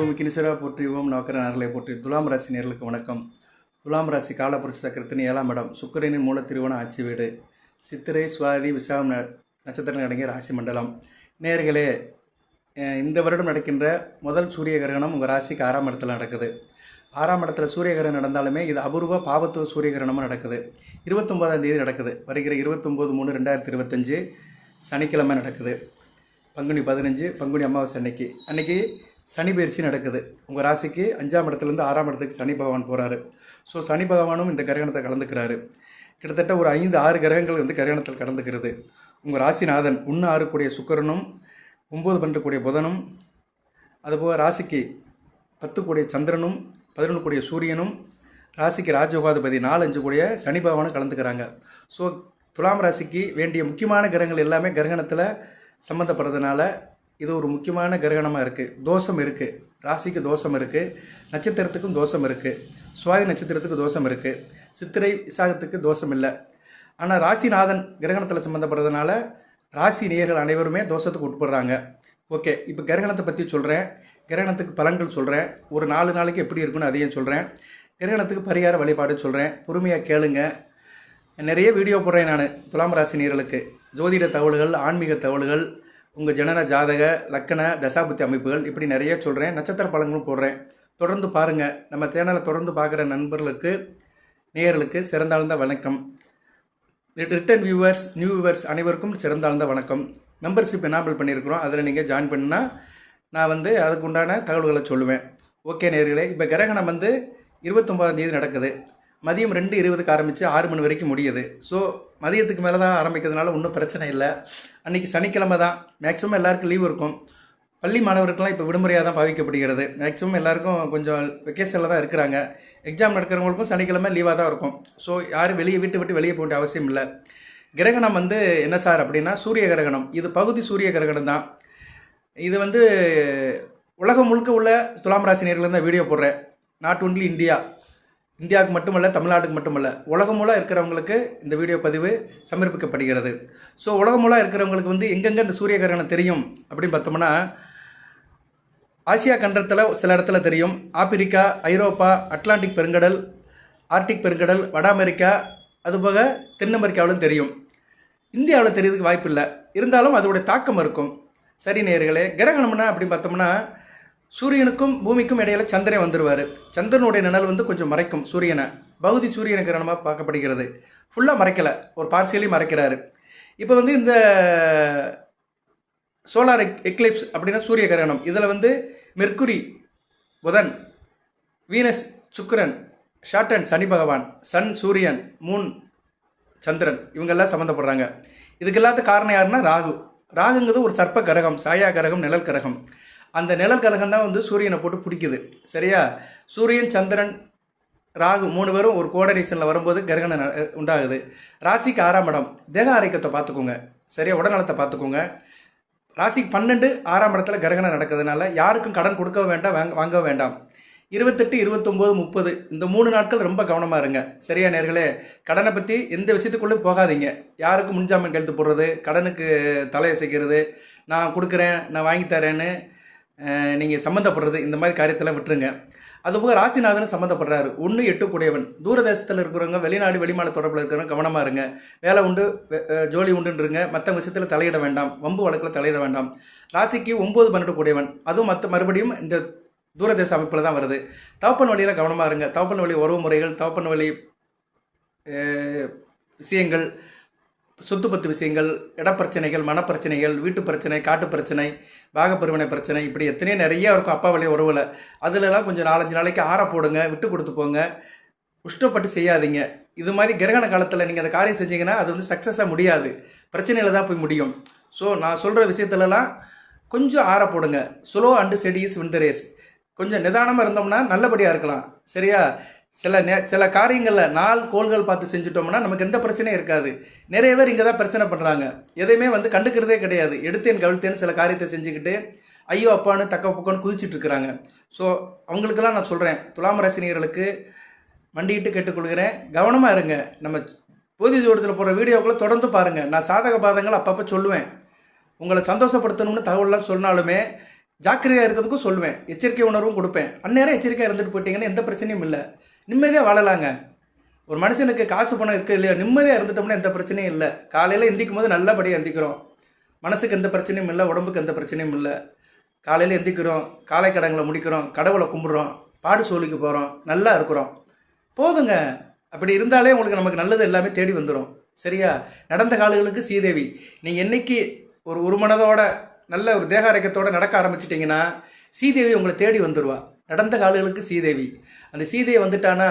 பூமிக்கு நிசரா போற்றி ஓம் நோக்கர நரலை போற்றி. துலாம் ராசி நேர்களுக்கு வணக்கம். துலாம் ராசி காலபுருஷ சக்கரத்தின் ஏழாம் இடம் சுக்கரனின் மூல திருவண ஆட்சி வீடு. சித்திரை சுவாதி விசாகம் ந- நட்சத்திரம் அடங்கிய ராசி மண்டலம். நேர்களே இந்த வருடம் நடக்கின்ற முதல் சூரிய கிரகணம் உங்கள் ராசிக்கு ஆறாம் இடத்துல நடக்குது. ஆறாம் இடத்துல சூரிய கிரகணம் நடந்தாலுமே இது அபூர்வ பாவத்துவ சூரிய கிரகணமும் நடக்குது. இருபத்தொம்போதாம் தேதி நடக்குது. வருகிற இருபத்தொம்போது மூணு ரெண்டாயிரத்தி இருபத்தஞ்சு சனிக்கிழமை நடக்குது. பங்குனி பதினஞ்சு பங்குனி அமாவாசை அன்னைக்கு. அன்னைக்கு சனி பயிற்சி நடக்குது. உங்கள் ராசிக்கு அஞ்சாம் இடத்துலேருந்து ஆறாம் இடத்துக்கு சனி பகவான் போகிறாரு ஸோ சனி பகவானும் இந்த கிரகணத்தை கலந்துக்கிறாரு. கிட்டத்தட்ட ஒரு ஐந்து ஆறு கிரகங்கள் வந்து கரகணத்தில் கலந்துக்கிறது. உங்கள் ராசிநாதன் ஒன்று ஆறு கூடிய ஒம்பது பண்ணக்கூடிய புதனும் அதுபோக ராசிக்கு பத்து கூடிய சந்திரனும் பதினொன்று கூடிய சூரியனும் ராசிக்கு ராஜயோகாதிபதி நாலு அஞ்சு கூடிய சனி பகவானும் கலந்துக்கிறாங்க. ஸோ துலாம் ராசிக்கு வேண்டிய முக்கியமான கிரகங்கள் எல்லாமே கிரகணத்தில் சம்மந்தப்படுறதுனால இது ஒரு முக்கியமான கிரகணமாக இருக்குது தோஷம் இருக்குது ராசிக்கு தோஷம் இருக்குது நட்சத்திரத்துக்கும் தோஷம் இருக்குது சுவாதி நட்சத்திரத்துக்கு தோஷம் இருக்குது சித்திரை விசாகத்துக்கு தோஷம் இல்லை. ஆனால் ராசிநாதன் கிரகணத்தில் சம்மந்தப்படுறதுனால ராசி நேயர்கள் அனைவருமே தோஷத்துக்கு உட்படுறாங்க. ஓகே இப்போ கிரகணத்தை பற்றி சொல்கிறேன் கிரகணத்துக்கு பலன்கள் சொல்கிறேன் ஒரு நாலு நாளைக்கு எப்படி இருக்குன்னு அதையும் சொல்கிறேன் கிரகணத்துக்கு பரிகார வழிபாடு சொல்கிறேன் பொறுமையாக கேளுங்க. நிறைய வீடியோ போடுறேன் நான். துலாம் ராசி நேர்களுக்கு ஜோதிட தகவல்கள் ஆன்மீக தகவல்கள் உங்கள் ஜனன ஜாதக லக்கண தசாபுத்தி அமைப்புகள் இப்படி நிறைய சொல்கிறேன் நட்சத்திர பழங்களும் போடுறேன். தொடர்ந்து பாருங்கள் நம்ம சேனலை தொடர்ந்து பார்க்குற நண்பர்களுக்கு நேயர்களுக்கு சிறந்தாழ்ந்த வணக்கம். ரிட்டன் வியூவர்ஸ் நியூ வியூவர்ஸ் அனைவருக்கும் சிறந்தாழ்ந்த வணக்கம். மெம்பர்ஷிப் எனாபிள் பண்ணியிருக்கிறோம். அதில் நீங்கள் ஜாயின் பண்ணால் நான் வந்து அதுக்கு உண்டான தகவல்களை சொல்லுவேன். ஓகே நேர்களே இப்போ கிரகணம் வந்து இருபத்தொம்போதாம் தேதி நடக்குது. மதியம் ரெண்டு இருபதுக்கு ஆரம்பித்து ஆறு மணி வரைக்கும் முடியுது. ஸோ மதியத்துக்கு மேலே தான் ஆரம்பிக்கிறதுனால ஒன்றும் பிரச்சனை இல்லை. அன்றைக்கி சனிக்கிழமை தான். மேக்ஸிமம் எல்லாருக்கும் லீவ் இருக்கும். பள்ளி மாணவர்கள்லாம் இப்போ விடுமுறையாக தான் பாவிக்கப்படுகிறது. மேக்ஸிமம் எல்லாருக்கும் கொஞ்சம் வெக்கேஷனில் தான் இருக்கிறாங்க. எக்ஸாம் நடக்கிறவங்களுக்கும் சனிக்கிழமை லீவாக தான் இருக்கும். ஸோ யாரும் வெளியே வீட்டு விட்டு வெளியே போக வேண்டிய அவசியம் இல்லை. கிரகணம் வந்து என்ன சார் அப்படின்னா சூரிய கிரகணம். இது பகுதி சூரிய கிரகணம் தான். இது வந்து உலகம் முழுக்க உள்ள துலாம் ராசினியர்கள் தான் வீடியோ போடுறேன். நாட் ஒன்லி இந்தியா இந்தியாவுக்கு மட்டுமல்ல தமிழ்நாட்டுக்கு மட்டுமல்ல உலகமூலாக இருக்கிறவங்களுக்கு இந்த வீடியோ பதிவு சமர்ப்பிக்கப்படுகிறது. ஸோ உலகமூலாக இருக்கிறவங்களுக்கு வந்து எங்கெங்கே இந்த சூரிய கிரகணம் தெரியும் அப்படின்னு பார்த்தோம்னா ஆசியா கண்டத்தில் சில இடத்துல தெரியும். ஆப்பிரிக்கா ஐரோப்பா அட்லாண்டிக் பெருங்கடல் ஆர்டிக் பெருங்கடல் வட அமெரிக்கா அதுபோக தென் அமெரிக்காவிலும் தெரியும். இந்தியாவில் தெரியறதுக்கு வாய்ப்பு இல்லை இருந்தாலும் அதோடைய தாக்கம் இருக்கும். சரி நேர்களே கிரகணம்னா அப்படின்னு பார்த்தோம்னா சூரியனுக்கும் பூமிக்கும் இடையில சந்திரன் வந்துடுவார் சந்திரனுடைய நிழல் வந்து கொஞ்சம் மறைக்கும் சூரியனை. பகுதி சூரியன கிரகணமாக பார்க்கப்படுகிறது. ஃபுல்லாக மறைக்கலை. ஒரு பார்சியலி மறைக்கிறாரு. இப்போ வந்து இந்த சோலார் எக்லிப்ஸ் அப்படின்னா சூரிய கிரகணம். இதில் வந்து மெர்க்குரி புதன் வீனஸ் சுக்கரன் ஷாட்டன் சனி பகவான் சன் சூரியன் மூன் சந்திரன் இவங்கெல்லாம் சம்மந்தப்படுறாங்க. இதுக்கு எல்லாத்த காரணம் யாருன்னா ராகு. ராகுங்கிறது ஒரு சர்ப்ப கரகம் சாயா கரகம் நிழல் கரகம். அந்த நிழல் கழகம் தான் வந்து சூரியனை போட்டு பிடிக்குது. சரியா? சூரியன் சந்திரன் ராகு மூணு பேரும் ஒரு கோஆர்டினேஷனில் வரும்போது கிரகணம் ந- உண்டாகுது. ராசிக்கு ஆறாம் இடம். தேக ஆரோக்கியத்தை பார்த்துக்கோங்க. சரியா? உடல்நலத்தை பார்த்துக்கோங்க. ராசிக்கு பன்னெண்டு ஆறாம் இடத்துல கிரகணம் நடக்கிறதுனால யாருக்கும் கடன் கொடுக்க வேண்டாம் வாங்க வாங்க வேண்டாம். இருபத்தெட்டு இருபத்தொம்போது முப்பது இந்த மூணு நாட்கள் ரொம்ப கவனமாக இருங்க. சரியா நேர்களே? கடனை பற்றி எந்த விஷயத்துக்குள்ளே போகாதீங்க. யாருக்கும் முன்ஜாமீன் கழுத்து போடுறது கடனுக்கு தலையசைக்கிறது நான் கொடுக்குறேன் நான் வாங்கி தரேன்னு நீங்கள் சம்மந்தப்படுறது இந்த மாதிரி காரியத்தெல்லாம் விட்டுருங்க. அதுபோக ராசிநாதனும் சம்மந்தப்படுறாரு ஒன்று எட்டு தூரதேசத்தில் இருக்கிறவங்க வெளிநாடு வெளிமாநில தொடர்பில் இருக்கிறவங்க கவனமாக இருங்க. வேலை உண்டு வெ- ஜோலி உண்டுன்றங்க. மற்ற விஷயத்தில் தலையிட வேண்டாம். வம்பு வழக்கில் தலையிட வேண்டாம். ராசிக்கு ஒம்பது பன்னெண்டு கூடியவன். அதுவும் மற்ற மறுபடியும் இந்த தூரதேச அமைப்பில் தான் வருது. தவப்பன் வழியில் கவனமாக இருங்க. தவப்பன் வழி உறவு முறைகள் தவப்பன் வழி விஷயங்கள் சொத்து பத்து விஷயங்கள் இடப்பிரச்சனைகள் மனப்பிரச்சனைகள் வீட்டு பிரச்சனை காட்டு பிரச்சனை வாகப்பருவனை பிரச்சனை இப்படி எத்தனையோ நிறைய இருக்கும் அப்பா வழி உறவில். அதுலலாம் கொஞ்சம் நாலஞ்சு நாளைக்கு ஆற போடுங்க விட்டு கொடுத்து போங்க. உஷ்டப்பட்டு செய்யாதீங்க. இது மாதிரி கிரகண காலத்தில் நீங்கள் அந்த காரியம் செஞ்சீங்கன்னா அது வந்து சக்ஸஸாக முடியாது. பிரச்சனையில் தான் போய் முடியும். ஸோ நான் சொல்கிற விஷயத்துலலாம் கொஞ்சம் ஆற போடுங்க. ஸ்லோ அண்டு செடிஸ் ரேஸ் கொஞ்சம் நிதானமாக இருந்தோம்னா நல்லபடியாக இருக்கலாம். சரியா? சில நே சில காரியங்களில் நாள் கோள்கள் பார்த்து செஞ்சுட்டோம்னா நமக்கு எந்த பிரச்சனையும் இருக்காது. நிறைய பேர் இங்கே தான் பிரச்சனை பண்ணுறாங்க எதையுமே வந்து கண்டுக்கிறதே கிடையாது. எடுத்தேன் கவிழ்த்தேன்னு சில காரியத்தை செஞ்சுக்கிட்டு ஐயோ அப்பான்னு தக்க பக்கம்னு குதிச்சுட்டு இருக்கிறாங்க. ஸோ அவங்களுக்கெல்லாம் நான் சொல்கிறேன் துலாம் ரசினியர்களுக்கு மண்டிக்கிட்டு கேட்டுக்கொள்கிறேன். கவனமாக இருங்க. நம்ம போதி ஜோடத்தில் போகிற வீடியோக்களை தொடர்ந்து பாருங்கள் நான் சாதக பாதங்கள் அப்பப்போ சொல்லுவேன். உங்களை சந்தோஷப்படுத்தணும்னு தகவல்லாம் சொன்னாலுமே ஜாக்கிரதையாக இருக்கிறதுக்கும் சொல்லுவேன். எச்சரிக்கை உணர்வும் கொடுப்பேன். அந்நேரம் எச்சரிக்கையாக இருந்துட்டு போயிட்டீங்கன்னா எந்த பிரச்சனையும் இல்லை. நிம்மதியாக வாழலாங்க. ஒரு மனுஷனுக்கு காசு பணம் இருக்கு இல்லையா? நிம்மதியாக இருந்துட்டோம்னா எந்த பிரச்சனையும் இல்லை. காலையில் எந்திக்கும் போது நல்லபடியாக எந்திக்கிறோம். மனசுக்கு எந்த பிரச்சனையும் இல்லை உடம்புக்கு எந்த பிரச்சனையும் இல்லை. காலையில் எந்திக்கிறோம் காலை கடங்களை முடிக்கிறோம் கடவுளை கும்பிட்றோம் பாடு சோழிக்கு போகிறோம் நல்லா இருக்கிறோம். போதுங்க. அப்படி இருந்தாலே உங்களுக்கு நமக்கு நல்லது எல்லாமே தேடி வந்துடும் சரியா? நடந்த காலங்களுக்கு சீதேவி நீங்கள் என்னைக்கு ஒரு ஒரு மனதோட நல்ல ஒரு தேக ஆரோக்கியத்தோட நடக்க ஆரம்பிச்சிட்டிங்கன்னா சீதேவி உங்களை தேடி வந்துடுவா நடந்த காலங்களுக்கு சீதேவி அந்த சீதேவி வந்துட்டானா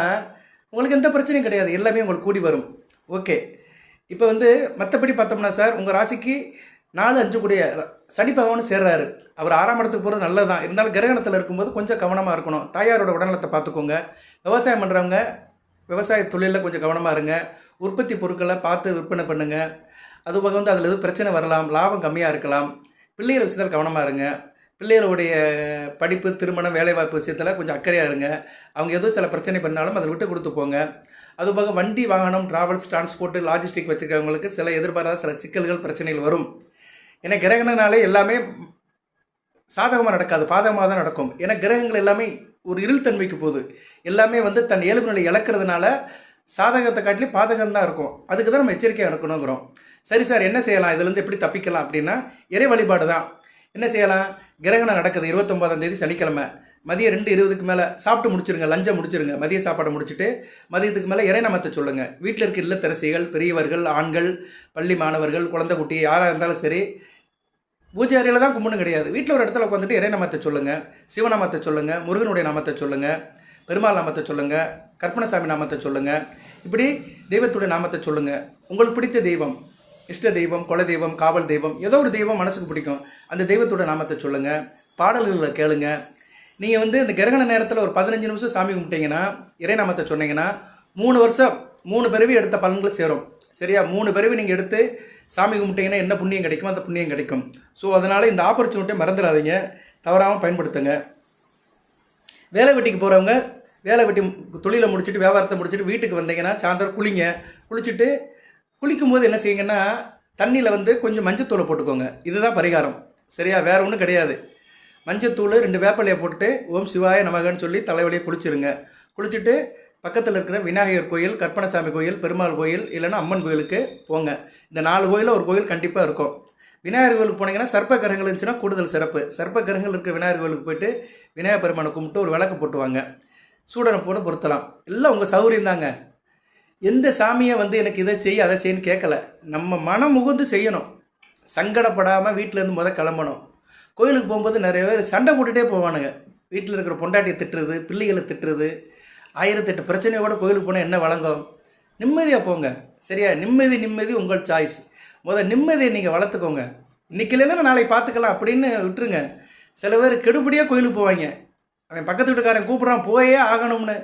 உங்களுக்கு எந்த பிரச்சனையும் கிடையாது. எல்லாமே உங்களுக்கு கூடி வரும். ஓகே. இப்போ வந்து மற்றபடி பார்த்தோம்னா சார் உங்கள் ராசிக்கு நாலு அஞ்சு கூடிய சனி பகவான் சேர்றாரு. அவர் ஆறாம் இடத்துக்கு போகிறது நல்லது தான் இருந்தாலும் கிரகணத்தில் இருக்கும்போது கொஞ்சம் கவனமாக இருக்கணும். தாயாரோட உடல்நலத்தை பார்த்துக்கோங்க. விவசாயம் பண்ணுறவங்க விவசாய தொழிலில் கொஞ்சம் கவனமாக இருங்க. உற்பத்தி பொருட்களை பார்த்து விற்பனை பண்ணுங்கள் அது போக வந்து அதில் எதுவும் பிரச்சனை வரலாம். லாபம் கம்மியாக இருக்கலாம். பிள்ளைகளை விஷயத்தில் கவனமாக இருங்க. பிள்ளைகளுடைய படிப்பு திருமணம் வேலைவாய்ப்பு விஷயத்தில் கொஞ்சம் அக்கறையாக இருங்க. அவங்க எதுவும் சில பிரச்சனை பண்ணாலும் அதை விட்டு கொடுத்து போங்க. அதுபோக வண்டி வாகனம் டிராவல்ஸ் டிரான்ஸ்போர்ட்டு லாஜிஸ்டிக் வச்சுருக்கவங்களுக்கு சில எதிர்பாராத சில சிக்கல்கள் பிரச்சனைகள் வரும். ஏன்னா கிரகணனாலே எல்லாமே சாதகமாக நடக்காது பாதகமாக தான் நடக்கும். ஏன்னா கிரகங்கள் எல்லாமே ஒரு இருள் தன்மைக்கு போகுது. எல்லாமே வந்து தன் இயல்பு நிலை இழக்கிறதுனால சாதகத்தை காட்டிலும் பாதகம் தான் இருக்கும். அதுக்கு தான் நம்ம எச்சரிக்கையாக இருக்கணுங்கிறோம் சரி சார் என்ன செய்யலாம்? இதுலேருந்து எப்படி தப்பிக்கலாம் அப்படின்னா இறை வழிபாடு தான். என்ன செய்யலாம்? கிரகணம் நடக்குது இருபத்தொம்பதாம் தேதி சனிக்கிழமை. மதியம் ரெண்டு இருபதுக்கு மேலே சாப்பிட்டு முடிச்சிருங்க லஞ்சம் முடிச்சிருங்க. மதிய சாப்பாடை முடிச்சுட்டு மதியத்துக்கு மேலே இறைநாமத்தை சொல்லுங்கள் வீட்டில் இருக்க இல்லத்தரசிகள் பெரியவர்கள் ஆண்கள் பள்ளி மாணவர்கள் குழந்தை குட்டி யாராக இருந்தாலும் சரி பூஜை அறையில் தான் கும்பிடணும் கிடையாது. வீட்டில் ஒரு இடத்துல உட்காந்துட்டு இறைநாமத்தை சொல்லுங்கள் சிவநாமத்தை சொல்லுங்கள் முருகனுடைய நாமத்தை சொல்லுங்கள் பெருமாள் நாமத்தை சொல்லுங்கள் கற்பனசாமி நாமத்தை சொல்லுங்கள் இப்படி தெய்வத்துடைய நாமத்தை சொல்லுங்கள் உங்களுக்கு பிடித்த தெய்வம் இஷ்ட தெய்வம் குல தெய்வம் காவல் தெய்வம் ஏதோ ஒரு தெய்வம் மனசுக்கு பிடிக்கும். அந்த தெய்வத்தோட நாமத்தை சொல்லுங்கள் பாடல்களை கேளுங்க. நீங்கள் வந்து இந்த கிரகண நேரத்தில் ஒரு பதினஞ்சு நிமிஷம் சாமி கும்பிட்டீங்கன்னா இறைநாமத்தை சொன்னீங்கன்னா மூணு வருஷம் மூணு பிறவி எடுத்த பலன்கள் சேரும். சரியா? மூணு பிறவி நீங்கள் எடுத்து சாமி கும்பிட்டீங்கன்னா என்ன புண்ணியம் கிடைக்குமோ அந்த புண்ணியம் கிடைக்கும். ஸோ அதனால் இந்த ஆப்பர்ச்சுனிட்டியை மறந்துடாதீங்க. தவறாமல் பயன்படுத்துங்க. வேலை வெட்டிக்கு போகிறவங்க வேலை வெட்டி தொழிலை முடிச்சுட்டு வியாபாரத்தை முடிச்சுட்டு வீட்டுக்கு வந்தீங்கன்னா சாயந்தரம் குளிங்க. குளிச்சுட்டு குளிக்கும்போது என்ன செய்யுங்கன்னா தண்ணியில் வந்து கொஞ்சம் மஞ்சத்தூளை போட்டுக்கோங்க. இதுதான் பரிகாரம். சரியா? வேற ஒன்றும் கிடையாது. மஞ்சத்தூள் ரெண்டு வேப்பிலையை போட்டுட்டு ஓம் சிவாய நமகன்னு சொல்லி தலைவலியை குளிச்சிருங்க. குளிச்சுட்டு பக்கத்தில் இருக்கிற விநாயகர் கோயில் கற்பனசாமி கோயில் பெருமாள் கோயில் இல்லைன்னா அம்மன் கோயிலுக்கு போங்க. இந்த நாலு கோயிலில் ஒரு கோயில் கண்டிப்பாக இருக்கும். விநாயகர் கோயிலுக்கு போனீங்கன்னா சர்ப்ப கிரகங்கள் இருந்துச்சுன்னா கூடுதல் சிறப்பு. சர்ப்ப கிரகங்கள் இருக்கிற விநாயகர் கோயிலுக்கு போயிட்டு விநாயகர் பெருமானை கும்பிட்டு ஒரு விளக்கு போட்டுவாங்க. சூடனை போட பொருத்தலாம். எல்லாம் உங்கள் சௌகரியம் தாங்க எந்த சாமியை வந்து எனக்கு இதை செய் அதை செய்யன்னு கேட்கல நம்ம மனம் முகுந்து செய்யணும். சங்கடப்படாமல் வீட்டிலேருந்து முத கிளம்பணும். கோயிலுக்கு போகும்போது நிறைய பேர் சண்டை போட்டுகிட்டே போவானுங்க. வீட்டில் இருக்கிற பொண்டாட்டியை திட்டுறது பிள்ளைகளை திட்டுறது ஆயிரத்தெட்டு பிரச்சனையோட கோயிலுக்கு போனால் என்ன வழங்கும்? நிம்மதியாக போங்க. சரியா? நிம்மதி நிம்மதி உங்கள் சாய்ஸ் முதல் நிம்மதியை நீங்கள் வளர்த்துக்கோங்க. இன்னைக்கு இல்லைன்னா நாளைக்கு பார்த்துக்கலாம் அப்படின்னு விட்டுருங்க. சில பேர் கெடுபடியாக கோயிலுக்கு போவாங்க. அவன் பக்கத்து வீட்டுக்காரன் கூப்பிட்றான் போயே ஆகணும்னு.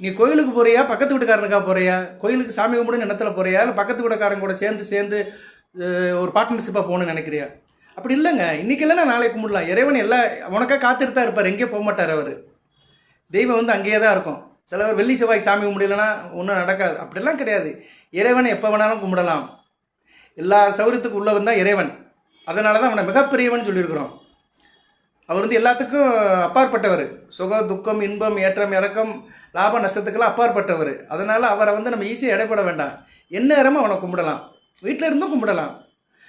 நீ கோயிலுக்கு போறியா? பக்கத்து வீட்டுக்காரனுக்கா போறியா? கோயிலுக்கு சாமி கும்பிடுன்னு எண்ணத்தில் போறியா? இல்லை பக்கத்து வீட்டுக்காரன் கூட சேர்ந்து சேர்ந்து ஒரு பார்ட்னர்ஷிப்பாக போகணும்னு நினைக்கிறியா? அப்படி இல்லைங்க. இன்னைக்கு இல்லைன்னா நாளைக்கு கும்பிடலாம் இறைவன் எல்லாம் உனக்கா காத்துட்டு தான் இருப்பார். எங்கேயும் போக மாட்டார் அவர். தெய்வம் வந்து அங்கேயே தான் இருக்கும். சில பேர் வெள்ளி செவ்வாய்க்கு சாமி கும்பிடலன்னா ஒன்றும் நடக்காது. அப்படிலாம் கிடையாது. இறைவனை எப்போ வேணாலும் கும்பிடலாம். எல்லா சௌரியத்துக்கு உள்ளவன் தான் இறைவன். அதனால தான் அவனை மிகப்பெரியவன் சொல்லியிருக்கிறோம். அவர் வந்து எல்லாத்துக்கும் அப்பாற்பட்டவர். சுக துக்கம் இன்பம் ஏற்றம் இறக்கம் லாப நஷ்டத்துக்கெல்லாம் அப்பாற்பட்டவர். அதனால் அவரை வந்து நம்ம ஈஸியாக இடைப்பட வேண்டாம். எந்நேரமும் அவனை கும்பிடலாம். வீட்டில் இருந்தும் கும்பிடலாம்.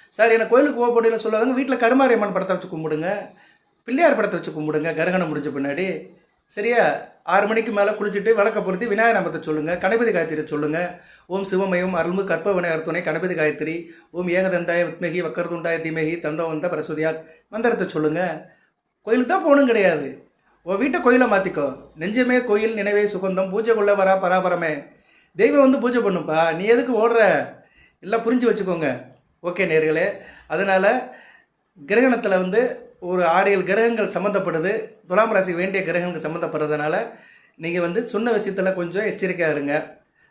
சார் எனக்கு கோயிலுக்கு போக முடியல சொல்லாதவங்க வீட்டில் கருமாரியம்மன் படத்தை வச்சு கும்பிடுங்க. பிள்ளையார் படத்தை வச்சு கும்பிடுங்க கரகணம் முடிஞ்ச பின்னாடி. சரியா? ஆறு மணிக்கு மேலே குளிச்சுட்டு விளக்க பொருத்தி விநாயகர் நாமத்தை சொல்லுங்கள் கணபதி காயத்ரி சொல்லுங்கள் ஓம் சிவமயம் அருள்மு கற்ப விநாயகர் துணை கணபதி காயத்ரி. ஓம் ஏகதந்தாய வித்மகி வக்கரதுண்டாய தீமகி தந்தவந்த பரசுதியாத் மந்திரத்தை சொல்லுங்கள் கோயிலுக்கு தான் போகணும் கிடையாது. உன் வீட்டை கோயிலை மாற்றிக்கோ நெஞ்சமே கோயில் நினைவே சுகந்தம் பூஜைக்குள்ளே வரா பராபரமே. தெய்வம் வந்து பூஜை பண்ணுப்பா நீ எதுக்கு ஓடுற? எல்லாம் புரிஞ்சு வச்சுக்கோங்க. ஓகே நேர்களே அதனால் கிரகணத்தில் வந்து ஒரு ஆறு ஏழு கிரகங்கள் சம்மந்தப்படுது துலாம் ராசி வேண்டிய கிரகங்கள் சம்மந்தப்படுறதுனால நீங்கள் வந்து சொன்ன விஷயத்தில் கொஞ்சம் எச்சரிக்கையாக இருங்க.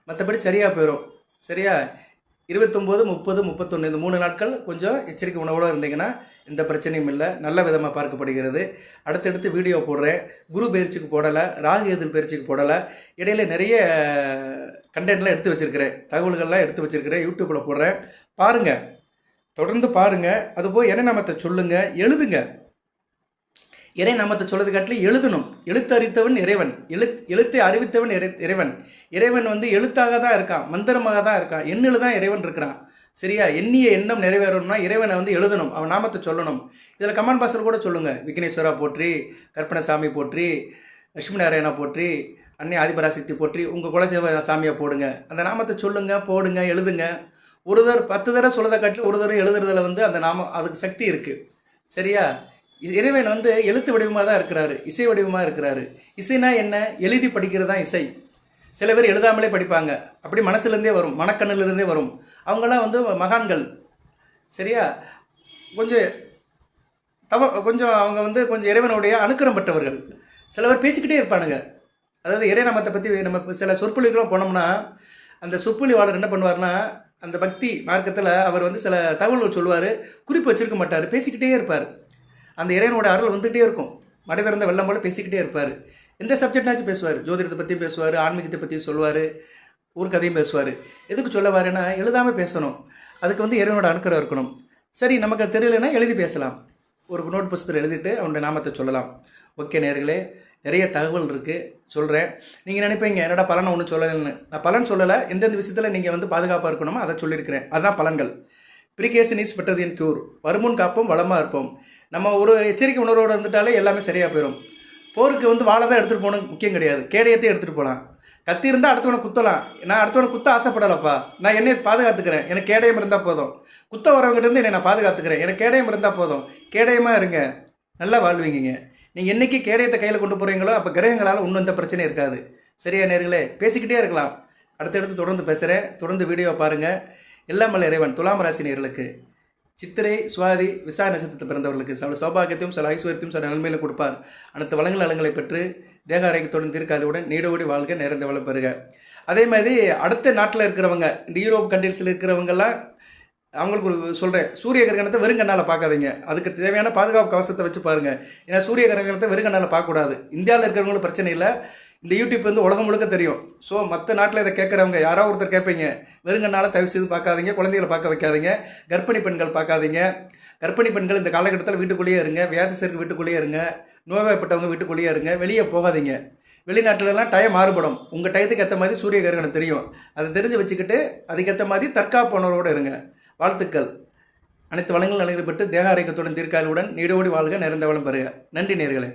மற்றபடி சரியாக போயிடும் சரியா? இருபத்தொம்போது முப்பது முப்பத்தொன்று இந்த மூணு நாட்கள் கொஞ்சம் எச்சரிக்கை உணவோடு இருந்தீங்கன்னா எந்த பிரச்சனையும் இல்லை. நல்ல விதமாக பார்க்கப்படுகிறது. அடுத்தடுத்து வீடியோ போடுறேன். குரு பயிற்சிக்கு போடலை ராகு எதிர் பயிற்சிக்கு போடலை. இடையில நிறைய கண்டென்ட்லாம் எடுத்து வச்சுருக்கிறேன். தகவல்கள்லாம் எடுத்து வச்சுருக்கிறேன். யூடியூப்பில் போடுறேன். பாருங்கள் தொடர்ந்து பாருங்கள் அதுபோல் என்ன நாமத்தை சொல்லுங்கள் எழுதுங்க. இறை நாமத்தை சொல்றது காட்டிலும் எழுதணும். எழுத்து அறித்தவன் இறைவன். எழுத் எழுத்தை அறிவித்தவன் இறை இறைவன். இறைவன் வந்து எழுத்தாக தான் இருக்கான் மந்திரமாக தான் இருக்கான் எண்ணில் தான் இறைவன் இருக்கிறான். சரியா? எண்ணிய எண்ணம் நிறைவேறணும்னா இறைவனை வந்து எழுதணும். அவன் நாமத்தை சொல்லணும். இதில் கமான் பாசர் கூட சொல்லுங்கள் விக்னேஸ்வரா போற்றி கற்பனசாமி போற்றி லட்சுமி நாராயணா போற்றி அன்னை ஆதிபராசக்தி போற்றி உங்கள் குலதெய்வ சாமியை போடுங்க. அந்த நாமத்தை சொல்லுங்க போடுங்க எழுதுங்க. ஒரு தடவை பத்து தடவை சொல்லதை காட்டிலும் ஒரு தடவை எழுதுறதுல வந்து அந்த நாம அதுக்கு சக்தி இருக்குது சரியா? இறைவன் வந்து எழுத்து வடிவமாக தான் இருக்கிறாரு இசை வடிவமாக இருக்கிறாரு. இசைனா என்ன? எழுதி படிக்கிறது தான் இசை. சில பேர் எழுதாமலே படிப்பாங்க. அப்படி மனசுலேருந்தே வரும் மனக்கண்ணிலிருந்தே வரும். அவங்களாம் வந்து மகான்கள். சரியா? கொஞ்சம் தவ கொஞ்சம் அவங்க வந்து கொஞ்சம் இறைவனுடைய அனுக்கிரம் பெற்றவர்கள். சில பேர் பேசிக்கிட்டே இருப்பானுங்க. அதாவது இறை நாமத்தை பற்றி நம்ம சில சொற்பொழிவுகளும் போனோம்னா அந்த சொற்பொழிவாளர் என்ன பண்ணுவார்னா அந்த பக்தி மார்க்கத்தில் அவர் வந்து சில தகவல்கள் சொல்லுவார். குறிப்பு வச்சிருக்க மாட்டார். பேசிக்கிட்டே இருப்பார். அந்த இறைவனோட அருள் வந்துகிட்டே இருக்கும். மடை திறந்த வெள்ளம் போல பேசிக்கிட்டே இருப்பார். எந்த சப்ஜெக்ட்னாச்சும் பேசுவார். ஜோதிடத்தை பற்றியும் பேசுவார் ஆன்மீகத்தை பற்றியும் சொல்லுவார் ஊர்க்கதையும் பேசுவார். எதுக்கு சொல்லவாருன்னா எழுதாமல் பேசணும். அதுக்கு வந்து இறைவனோட அனுக்கிறம் இருக்கணும். சரி நமக்கு அது தெரியலன்னா எழுதி பேசலாம். ஒரு நோட் புஸ்தத்தில் எழுதிட்டு அவனுடைய நாமத்தை சொல்லலாம். ஓகே நேர்களே நிறைய தகவல் இருக்குது சொல்கிறேன் நீங்கள் நினைப்பீங்க என்னடா பலனை ஒன்றும் சொல்லலைன்னு. நான் பலன் சொல்லலை. எந்தெந்த விஷயத்தில் நீங்கள் வந்து பாதுகாப்பாக இருக்கணுமோ அதை சொல்லியிருக்கிறேன். அதுதான் பலன்கள். Precaution is better in cure வருமுன் காப்போம் வளமாக இருப்போம். நம்ம ஒரு எச்சரிக்கை உணர்வோடு இருந்துட்டாலே எல்லாமே சரியாக போயிடும் போருக்கு வந்து வாழை தான் எடுத்துகிட்டு போகணும் முக்கியம் கிடையாது. கேடயத்தையும் எடுத்துகிட்டு போகலாம். கத்தி இருந்தால் அடுத்தவனை குத்தலாம். நான் அடுத்தவனை குத்த ஆசைப்படலப்பா. நான் என்னை பாதுகாத்துக்கிறேன். எனக்கு கேடயம் இருந்தால் போதும். குத்த வரவங்கிட்ட இருந்து என்னை நான் பாதுகாத்துக்கிறேன். எனக்கு கேடயம் இருந்தால் போதும். கேடயமாக இருங்க. நல்லா வாழ்வீங்க நீங்கள் என்னைக்கு கேடயத்தை கையில் கொண்டு போகிறீங்களோ அப்போ கிரகங்களால் ஒன்றும் எந்த பிரச்சனையும் இருக்காது. சரியா நேர்களே? பேசிக்கிட்டே இருக்கலாம். அடுத்தடுத்து தொடர்ந்து பேசுகிறேன் தொடர்ந்து வீடியோவை பாருங்கள் எல்லாம் இறைவன். துலாம் ராசி நேர்களுக்கு. சித்திரை சுவாதி விசா நட்சத்திரத்தில் பிறந்தவர்களுக்கு சில சௌபாகியத்தையும் சில ஐஸ்வர்யத்தையும் சில நன்மையிலும் கொடுப்பார். அனைத்து வளங்கள் நலங்களை பெற்று தேக ஆரோக்கியத்துடன் நீடோடி வாழ்க நிறைந்த வளம் பெறுக. அதே மாதிரி அடுத்த நாட்டில் இருக்கிறவங்க இந்த யூரோப் கண்ட்ரீஸில் இருக்கிறவங்கெல்லாம் அவங்களுக்கு ஒரு சொல்கிறேன் சூரிய கிரகணத்தை வெறுங்கண்ணால் பார்க்காதீங்க. அதுக்கு தேவையான பாதுகாப்பு கவசத்தை வச்சு பாருங்கள் ஏன்னா சூரிய கிரகணத்தை வெறுங்கண்ணால் பார்க்கக்கூடாது. இந்தியாவில் இருக்கிறவங்களுக்கு பிரச்சனை இல்லை. இந்த யூடியூப் வந்து உலகம் முழுக்க தெரியும். ஸோ மற்ற நாட்டில் இதை கேட்குறவங்க யாரோ ஒருத்தர் கேட்பீங்க வெறுங்கனால தயவு செய்து பார்க்காதீங்க குழந்தைகளை பார்க்க வைக்காதீங்க கர்ப்பிணி பெண்கள் பார்க்காதீங்க. கர்ப்பிணி பெண்கள் இந்த காலகட்டத்தில் வீட்டுக்குள்ளேயே இருங்க வியாதிசருக்கு வீட்டுக்குள்ளேயே இருங்க நோய்வாய்ப்பட்டவங்க வீட்டுக்குள்ளேயே இருங்க வெளியே போகாதீங்க. வெளிநாட்டிலலாம் டைம் மாறுபடும். உங்கள் டயத்துக்கு ஏற்ற மாதிரி சூரிய கிரகணம் தெரியும். அதை தெரிஞ்சு வச்சுக்கிட்டு அதுக்கேற்ற மாதிரி தற்காப்பு இருங்க. வாழ்த்துக்கள். அனைத்து வளங்கள் நடைபெற்று தேக ஆரோக்கியத்துடன் தீர்க்காலுடன் நீடோடி வாழ்க நிறைந்த வளம் பெறுக. நன்றி நேர்களே.